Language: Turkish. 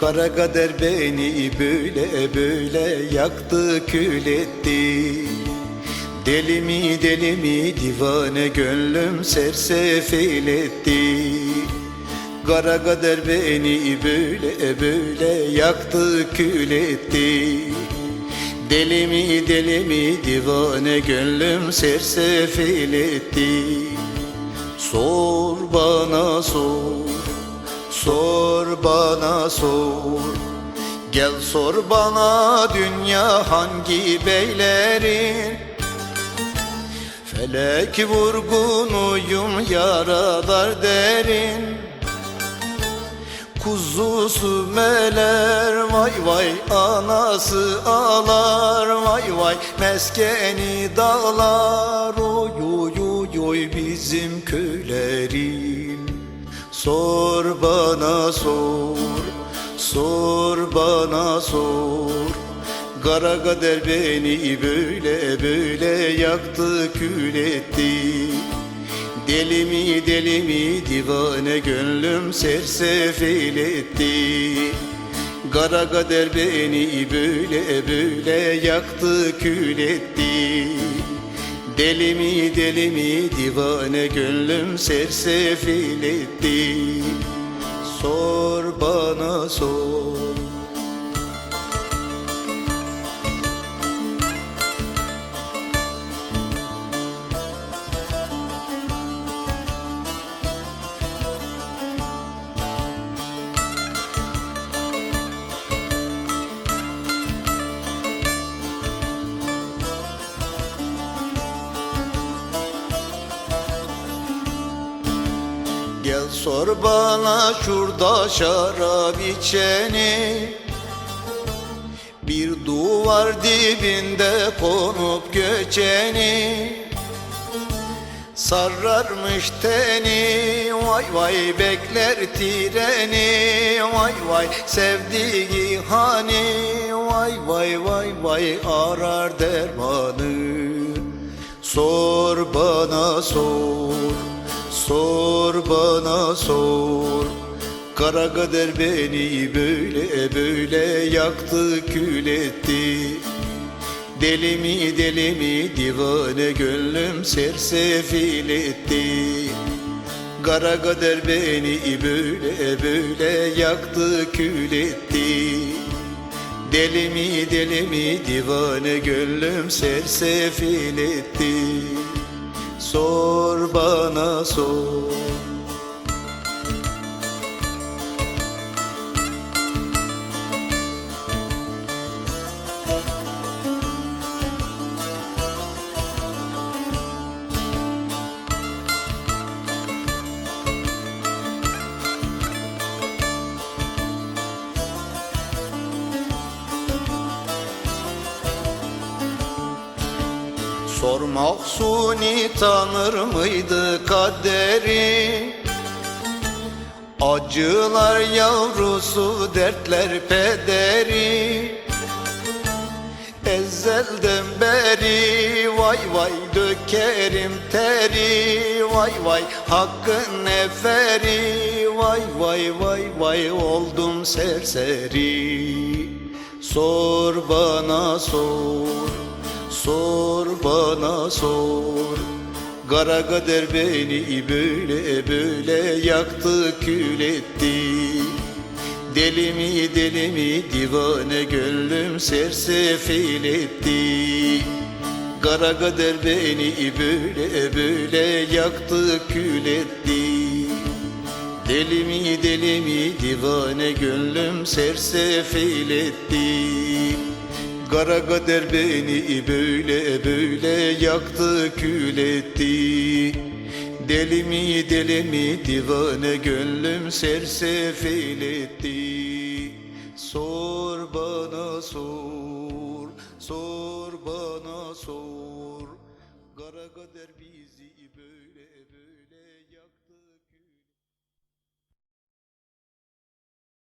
Kara kader beni böyle böyle yaktı kül etti. Deli mi deli mi divane gönlüm sersefil etti Kara kader beni böyle böyle yaktı kül etti. Deli mi deli mi divane gönlüm sersefil etti Sor bana sor Sor bana sor. Gel sor bana dünya hangi beylerin? Felek vurgunuyum yaralar derin. Kuzusu meler vay vay anası ağlar. Vay vay meskeni dağlar. Oy oy oy oy bizim köylerin Sor bana sor. Sor bana sor. Kara kader beni böyle böyle yaktı kül etti. Deli mi deli mi divane gönlüm sersefil etti Kara kader beni böyle böyle yaktı kül etti Deli mi deli mi? Divane gönlüm sersefil etti. Sor bana sor Gel sor bana şurada şarap içeni. Bir duvar dibinde konup göçeni. Sararmış teni vay vay bekler treni Vay vay sevdiği hani Vay vay vay vay arar dermanı. Sor bana sor Sor bana sor. Kara kader beni böyle böyle yaktı kül etti. Deli mi deli mi divane gönlüm sersefil etti. Kara kader beni böyle böyle yaktı kül etti. Deli mi deli mi divane gönlüm sersefil etti Sor bana sor Sor Mahsuni tanır mıydı kaderi? Acılar yavrusu dertler pederi. Ezelden beri vay vay dökerim teri. Vay vay hakkın neferi. Vay vay vay vay oldum serseri. Sor bana sor Sor bana sor. Kara kader beni böyle böyle yaktı kül etti. Deli mi deli mi divane gönlüm sersefil etti. Kara kader beni böyle böyle yaktı kül etti. Deli mi deli mi divane gönlüm sersefil etti Kara kader beni böyle böyle yaktı kül etti. Deli mi deli mi divane gönlüm sersefil etti Sor bana sor, sor bana